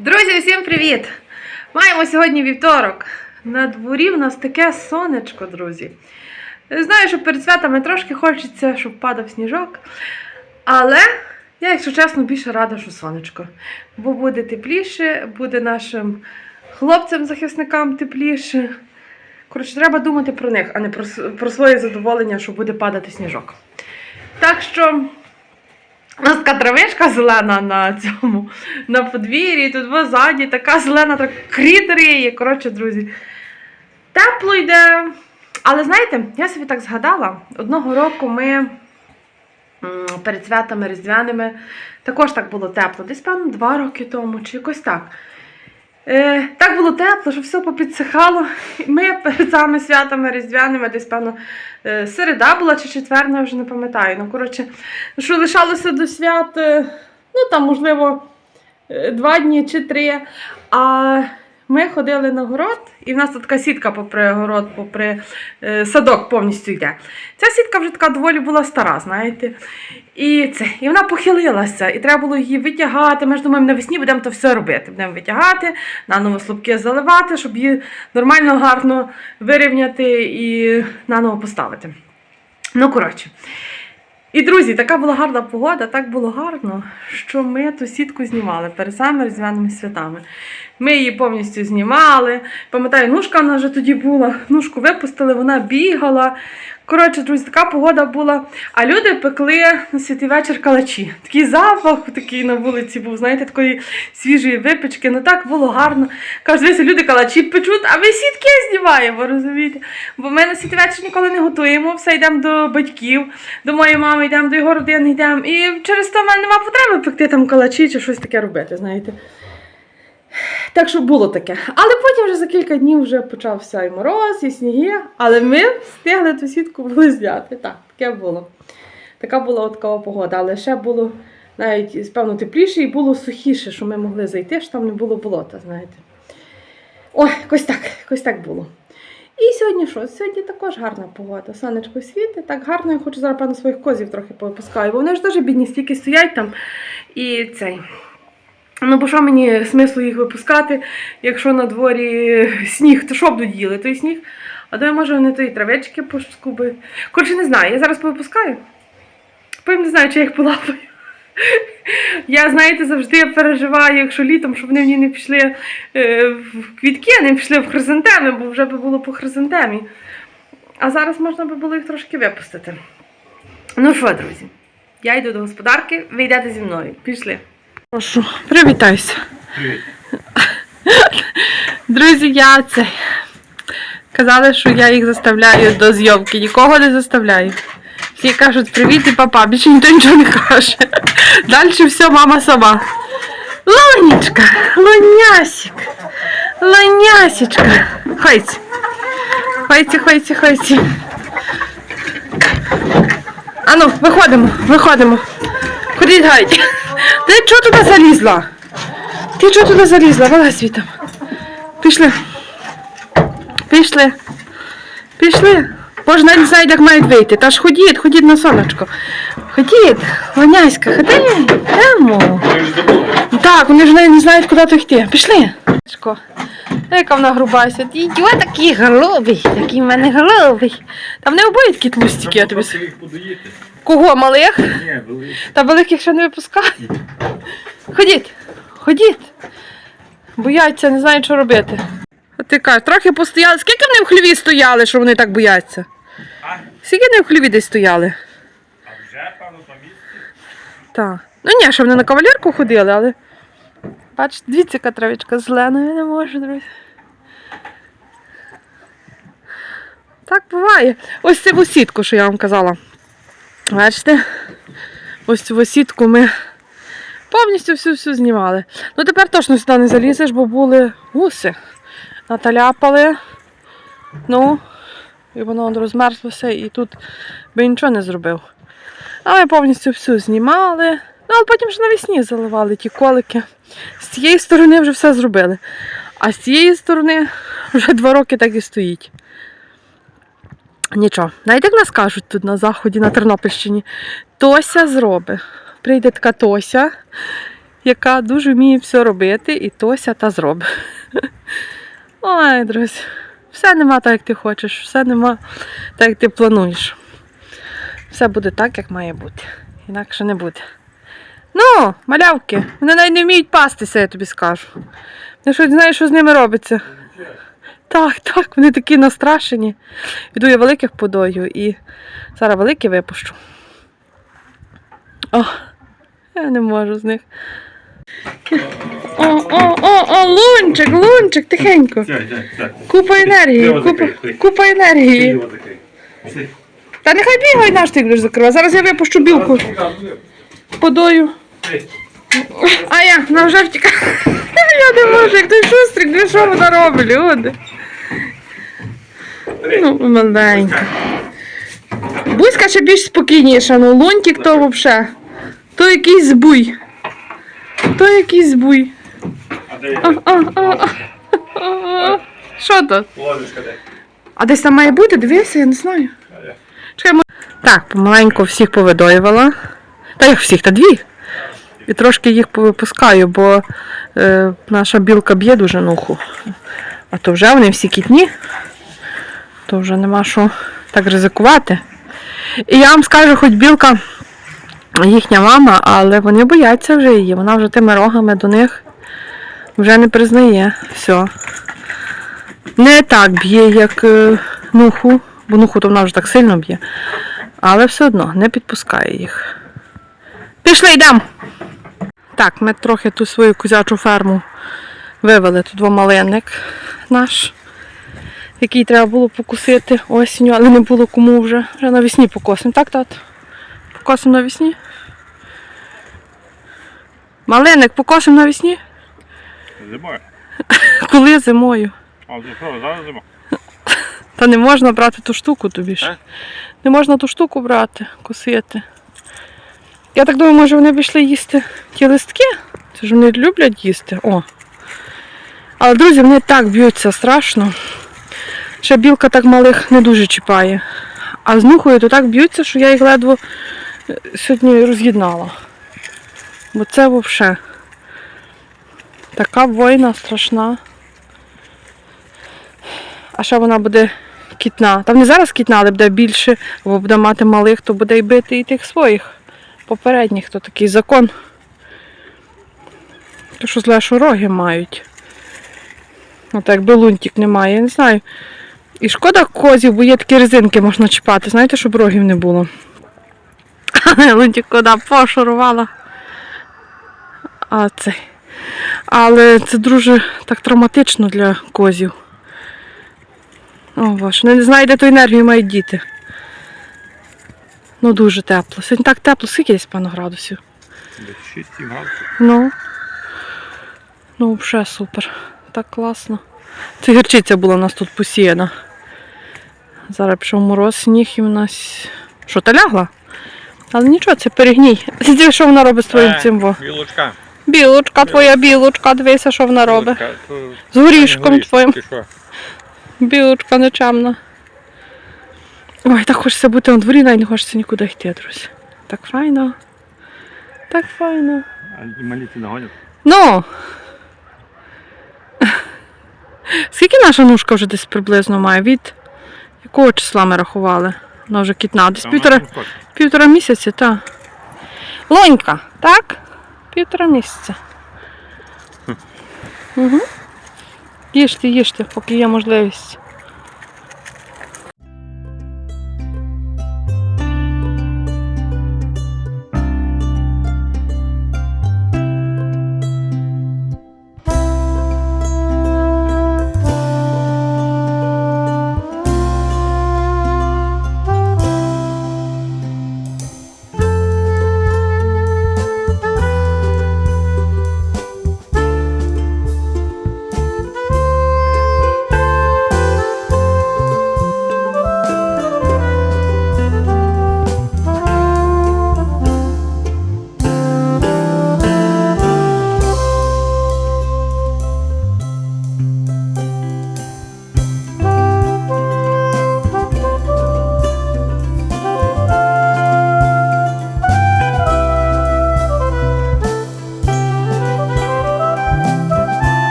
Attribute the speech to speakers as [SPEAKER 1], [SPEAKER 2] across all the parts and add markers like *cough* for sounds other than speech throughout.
[SPEAKER 1] Друзі, всім привіт! Маємо сьогодні вівторок. На дворі в нас таке сонечко, друзі. Знаю, що перед святами трошки хочеться, щоб падав сніжок. Але я, якщо чесно, більше рада, що сонечко. Бо буде тепліше, буде нашим хлопцям-захисникам тепліше. Коротше, треба думати про них, а не про, про своє задоволення, що буде падати сніжок. Так що. У нас така травишка зелена на цьому на подвір'ї, тут в ззаді така зелена, так крітер. Коротше, друзі, тепло йде. Але знаєте, я собі так згадала, одного року ми перед святами різдвяними також так було тепло. Десь, певно, два роки тому, чи якось так. Е, так було тепло, що все попідсихало. Ми перед самими святами різдвяними, десь, певно, е, середа була чи четверна, я вже не пам'ятаю. Ну, коротше, що лишалося до свят, е, ну там, можливо, е, два дні чи три. А ми ходили на город, і в нас тут така сітка попри город, попри е, садок повністю йде. Ця сітка вже така доволі була стара, знаєте. І, це, і вона похилилася, і треба було її витягати. Ми ж думаємо, навесні будемо то все робити. Будемо витягати, наново слупки заливати, щоб її нормально, гарно вирівняти і наново поставити. Ну, коротше. І, друзі, така була гарна погода, так було гарно, що ми ту сітку знімали перед самими різдвяними святами. Ми її повністю знімали. Пам'ятаю, нушка вона вже тоді була. Нушку випустили, вона бігала. Коротше, друзі, така погода була. А люди пекли на святий вечір калачі. Такий запах такий на вулиці був, знаєте, такої свіжої випічки. Ну так було гарно. Кажуть, дивіться, люди калачі печуть, а ми сітки знімаємо, розумієте? Бо ми на святий вечір ніколи не готуємо, все йдемо до батьків, до моєї мами йдемо, до його родини йдемо. І через то в мене немає потреби пекти там калачі чи щось таке робити, знаєте. Так що було таке. Але потім вже за кілька днів вже почався і мороз, і сніги, але ми встигли ту сітку були зняти. Так, таке було. Така була от така погода, але ще було навіть певно тепліше і було сухіше, що ми могли зайти, що там не було болота, знаєте. Ой, якось так, якось так було. І сьогодні що? Сьогодні також гарна погода. Сонечко світить, так гарно, я хочу зараз певно своїх козів трохи попускаю, бо вони ж теж бідні, стільки стоять там. І цей. Ну, бо що мені смислу їх випускати, якщо на дворі сніг, то що будуть їли, той сніг. А то я може вони тої травички поскуби. Коротше, не знаю, я зараз повипускаю. Потім не знаю, чи я їх полапаю. *laughs* Я, знаєте, завжди переживаю, якщо літом, щоб вони мені не пішли е, в квітки, а не пішли в хризантеми, бо вже би було по хризантемі. А зараз можна би було їх трошки випустити. Ну що, друзі, я йду до господарки, ви йдете зі мною. Пішли. Прошу, привітайся.
[SPEAKER 2] Привіт. *laughs*
[SPEAKER 1] Друзі, я це. Казали, що я їх заставляю до зйомки. Нікого не заставляю. Всі кажуть привіт і папа, більше ніхто нічого не каже. *laughs* Далі все мама сама. Лонечка, лонясик, лонясечка. Хойці. Хойці, хойці, хойці. Ану, виходимо, виходимо. Ходіть гайді. Ти чого туди залізла? Ти чого туди залізла? Вала світом. Пішли. Пішли. Пішли. Боже, не знають, як мають вийти. Та ж ходіть, ходіть на сонечко. Ходіть, Ланяська, ходи. Йдемо. Так, вони ж не знають, куди то йти. Пішли. Яка вона грубася. Ідіот такий голубий, такий в мене голубий. Та вони обоє такі тлустики, я тобі. с-
[SPEAKER 2] їх.
[SPEAKER 1] Кого, малих?
[SPEAKER 2] Ні, великі.
[SPEAKER 1] Та великих ще не випускають. Ходіть, ходіть. Бояться, не знають, що робити. А ти кажеш, трохи постояли. Скільки вони в хліві стояли, що вони так бояться?
[SPEAKER 2] А?
[SPEAKER 1] Скільки вони в хліві десь стояли?
[SPEAKER 2] А вже, певно, по місці.
[SPEAKER 1] Так. Ну ні, що вони на кавалерку ходили, але. Бачите, дивіться, яка травичка зелена, я не можу, друзі. Так буває. Ось цю сітку, що я вам казала. Бачите? Ось цю сітку ми повністю всю-всю знімали. Ну тепер точно сюди не залізеш, бо були гуси. Наталяпали. Ну, і воно розмерзлося, і тут би нічого не зробив. А ми повністю всю знімали. Ну, але потім ж навесні заливали ті колики. З цієї сторони вже все зробили. А з цієї сторони вже два роки так і стоїть. Нічого. Навіть як нас кажуть тут на заході, на Тернопільщині, Тося зробить. Прийде така Тося яка дуже вміє все робити, і Тося та зробить. *laughs* Ой, друзі, все нема так, як ти хочеш, все нема так, як ти плануєш. Все буде так, як має бути. Інакше не буде. Ну, малявки, вони навіть не вміють пастися, я тобі скажу. Я щось знаю, що з ними робиться. Так, так, вони такі настрашені. Іду я великих подою і зараз великі випущу. О, я не можу з них. О, о, о, о, лунчик, лунчик, тихенько. Купа енергії, купа, купа енергії. Та нехай бігай наш ти будеш закривати. Зараз я випущу білку подою. А я вона вже втікає. Я *laughs* не можу, як той шустрик, ну що вона робить, люди? Ну, маленька. Бузька ще більш спокійніша, ну лунтик то взагалі. То якийсь збуй. То якийсь збуй.
[SPEAKER 2] А
[SPEAKER 1] А, а, а, а, а. Що то?
[SPEAKER 2] ложечка де?
[SPEAKER 1] А десь там має бути, дивився, я не знаю. Чекай, Так, помаленьку всіх повидоювала. Та як всіх, та дві. І трошки їх повипускаю, бо е, наша білка б'є дуже нуху. А то вже вони всі кітні, то вже нема що так ризикувати. І я вам скажу, хоч білка їхня мама, але вони бояться вже її. Вона вже тими рогами до них вже не признає. Все. Не так б'є, як е, нуху, бо нуху то вона вже так сильно б'є. Але все одно не підпускає їх. Пішли, йдемо. Так, ми трохи ту свою козячу ферму вивели. Тут малинник наш, який треба було покусити осінню, але не було кому вже. Вже навесні покосимо, так, тат? Покосимо навесні? Малинник покосимо навесні?
[SPEAKER 2] Зимою. *laughs*
[SPEAKER 1] Коли зимою?
[SPEAKER 2] А що, зараз зима?
[SPEAKER 1] Та не можна брати ту штуку тобі ж.
[SPEAKER 2] Е?
[SPEAKER 1] Не можна ту штуку брати, косити. Я так думаю, може вони пішли їсти ті листки? Це ж вони люблять їсти. О. Але, друзі, вони так б'ються страшно. Ще білка так малих не дуже чіпає. А з мухою то так б'ються, що я їх ледве е, сьогодні роз'єднала. Бо це взагалі така війна страшна. А ще вона буде кітна. Там не зараз кітна, але буде більше, бо буде мати малих, то буде й бити і тих своїх попередніх, то такий закон. То що зле, що роги мають. От якби лунтик немає, я не знаю. І шкода козів, бо є такі резинки можна чіпати, знаєте, щоб рогів не було. *laughs* Лунтик кода пошурувала. А це. Але це дуже так травматично для козів. О, вони не знають, де ту енергію мають діти. Ну дуже тепло. Сьогодні так тепло, скільки десь певно градусів.
[SPEAKER 2] Десь 6-7 градусів.
[SPEAKER 1] Ну. Ну, взагалі супер. Так класно. Це гірчиця була у нас тут посіяна. Зараз пішов мороз, сніг і в нас. Що, та лягла? Але нічого, це перегній. *laughs* Дивись, що вона робить з твоїм
[SPEAKER 2] Е,
[SPEAKER 1] цим. во.
[SPEAKER 2] Білочка.
[SPEAKER 1] Білочка, твоя білочка, дивися, що вона робить.
[SPEAKER 2] Білочка, то-
[SPEAKER 1] З горішком твоїм.
[SPEAKER 2] ти що?
[SPEAKER 1] Білочка нечемна. Ой, так хочеться бути на дворі, навіть не хочеться нікуди йти, друзі. Так файно. Так файно.
[SPEAKER 2] А і малі нагонять.
[SPEAKER 1] Ну. Скільки наша нушка вже десь приблизно має? Від якого числа ми рахували? Вона вже кітна. Десь півтора, півтора місяці, так. Лонька, так? Півтора місяця. Угу. Їжте, їжте, поки є можливість.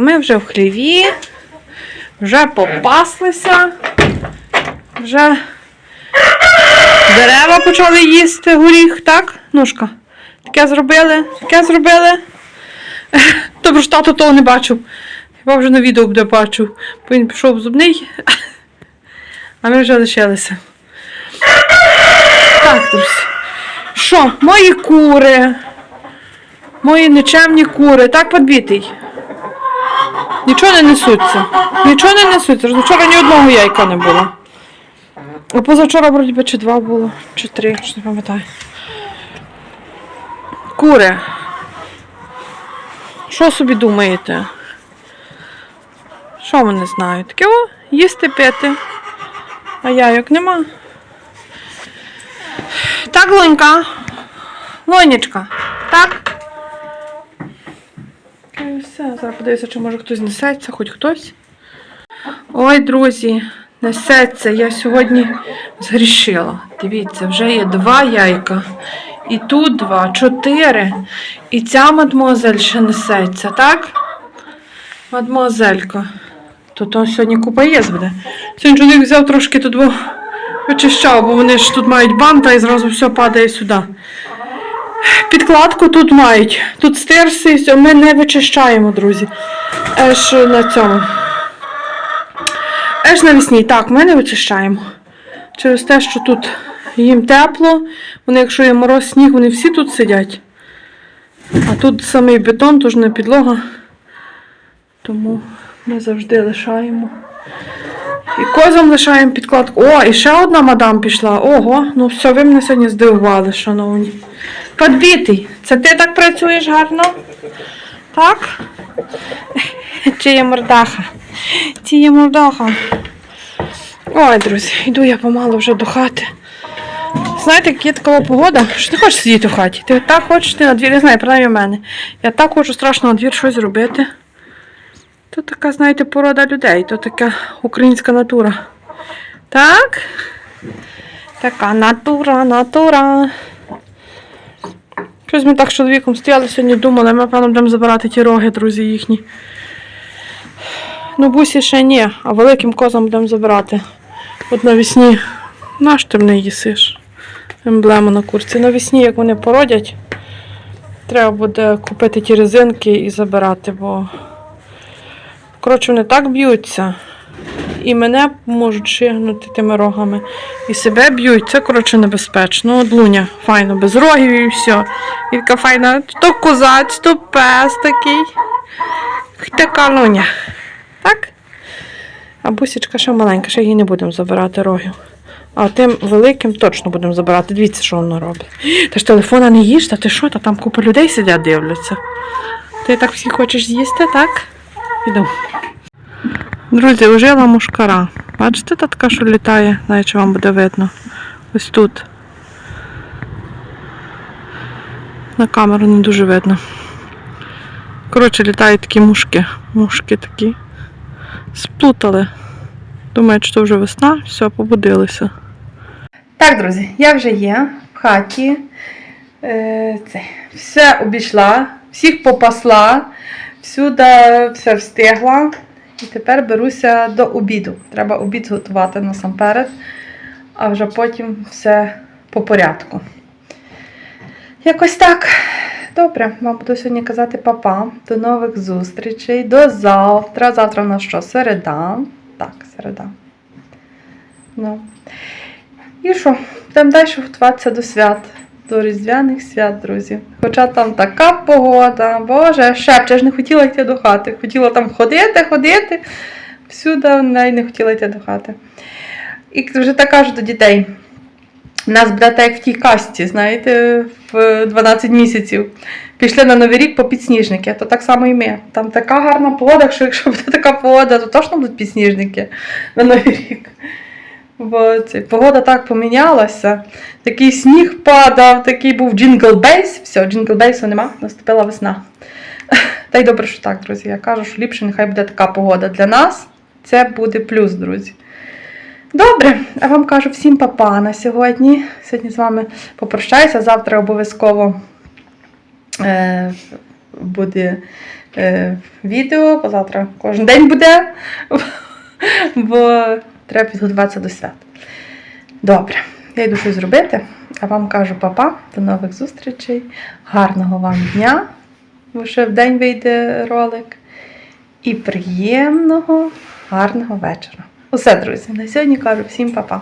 [SPEAKER 1] Ми вже в хліві, вже попаслися, вже дерева почали їсти горіх, так? Нушка. Таке зробили, таке зробили. *laughs* Добре, що тато того не бачив. Хіба вже на відео буде бачив, бо він пішов зубний, *laughs* а ми вже лишилися. Так, друзі. Що, мої кури, мої нечемні кури, так подбітий. Нічого не несуться. Нічого не несуться. Вчора ні одного яйка не було. А позавчора, вроді би, чи два було, чи три, що не пам'ятаю. Кури. Що собі думаєте? Що вони знають? Таке о, їсти пити. А яйок нема. Так, Лонька. Лонечка. Так. Все. Зараз подивлюся, чи може хтось несеться, хоч хтось. Ой, друзі, несеться. Я сьогодні згрішила. Дивіться, вже є два яйка. І тут два, чотири. І ця мадмуазель ще несеться, так? Мадмуазелька. Тут он сьогодні купа є буде. Сьогодні чоловік взяв трошки тут вичищав, бо вони ж тут мають банта і зразу все падає сюди. Підкладку тут мають. Тут стирси і все. Ми не вичищаємо, друзі. Аж на цьому. Аж навесні. Так, ми не вичищаємо. Через те, що тут їм тепло. Вони, якщо є мороз, сніг, вони всі тут сидять. А тут самий бетон, тож не підлога. Тому ми завжди лишаємо. І козам лишаємо підкладку. О, і ще одна мадам пішла. Ого, ну все, ви мене сьогодні здивували, шановні. Подбітий, це ти так працюєш гарно? Так? Чи є мордаха? Чи є мордаха? Ой, друзі, йду я помалу вже до хати. Знаєте, як є така погода, що ти хочеш сидіти в хаті. Ти так хочеш ти на двір, я знаю, принаймні в мене. Я так хочу страшно на двір щось робити. То така, знаєте, порода людей, то така українська натура. Так? Така натура, натура. Щось ми так з чоловіком стояли сьогодні, думали, ми, певно, будемо забирати ті роги, друзі, їхні. Ну, бусі ще ні, а великим козам будемо забирати. От навесні. Наш ти мене їсиш? Емблема на курці. Навесні, як вони породять, треба буде купити ті резинки і забирати, бо. Коротше, вони так б'ються. І мене можуть шигнути тими рогами. І себе б'ють. Це, коротше, небезпечно. От луня, файно, без рогів і все. І така файна, то козаць, то пес такий. Така луня. Так? А бусічка ще маленька, ще її не будемо забирати рогів. А тим великим точно будемо забирати. Дивіться, що воно робить. Та ж телефона не їж, та ти що, та там купа людей сидять, дивляться. Ти так всі хочеш з'їсти, так? Іду. Друзі, ожила мушкара. Бачите, та така, що літає, знаю, чи вам буде видно. Ось тут. На камеру не дуже видно. Коротше, літають такі мушки. Мушки такі. Сплутали. Думаю, що вже весна, все, побудилися. Так, друзі, я вже є в хаті. Е, це, все обійшла, всіх попасла, всюди все встигла. І тепер беруся до обіду. Треба обід готувати насамперед, а вже потім все по порядку. Якось так. Добре, вам буду сьогодні казати папа. До нових зустрічей. До завтра. Завтра в нас що? Середа. Так, середа. Ну. І що? Будемо далі готуватися до свят, до Різдвяних свят, друзі. Хоча там така погода, боже, шепче, ж не хотіла йти до хати. Хотіла там ходити, ходити. Всюди навіть не хотіла йти до хати. І вже так кажу до дітей. Нас буде як в тій касті, знаєте, в 12 місяців. Пішли на Новий рік по підсніжники, то так само і ми. Там така гарна погода, що якщо буде така погода, то точно будуть підсніжники на Новий рік. Бо це, погода так помінялася. Такий сніг падав, такий був джингл бейс. Все, джингл бейсу нема, наступила весна. Та й добре, що так, друзі. Я кажу, що ліпше нехай буде така погода. Для нас це буде плюс, друзі. Добре, а вам кажу всім папа на сьогодні. Сьогодні з вами попрощаюся. Завтра обов'язково е, буде е, відео, бо завтра кожен день буде, *laughs* бо треба підготуватися до свят. Добре, я йду щось зробити, а вам кажу папа, до нових зустрічей, гарного вам дня, бо ще в день вийде ролик. І приємного, гарного вечора. Усе, друзі, на сьогодні кажу всім па-па.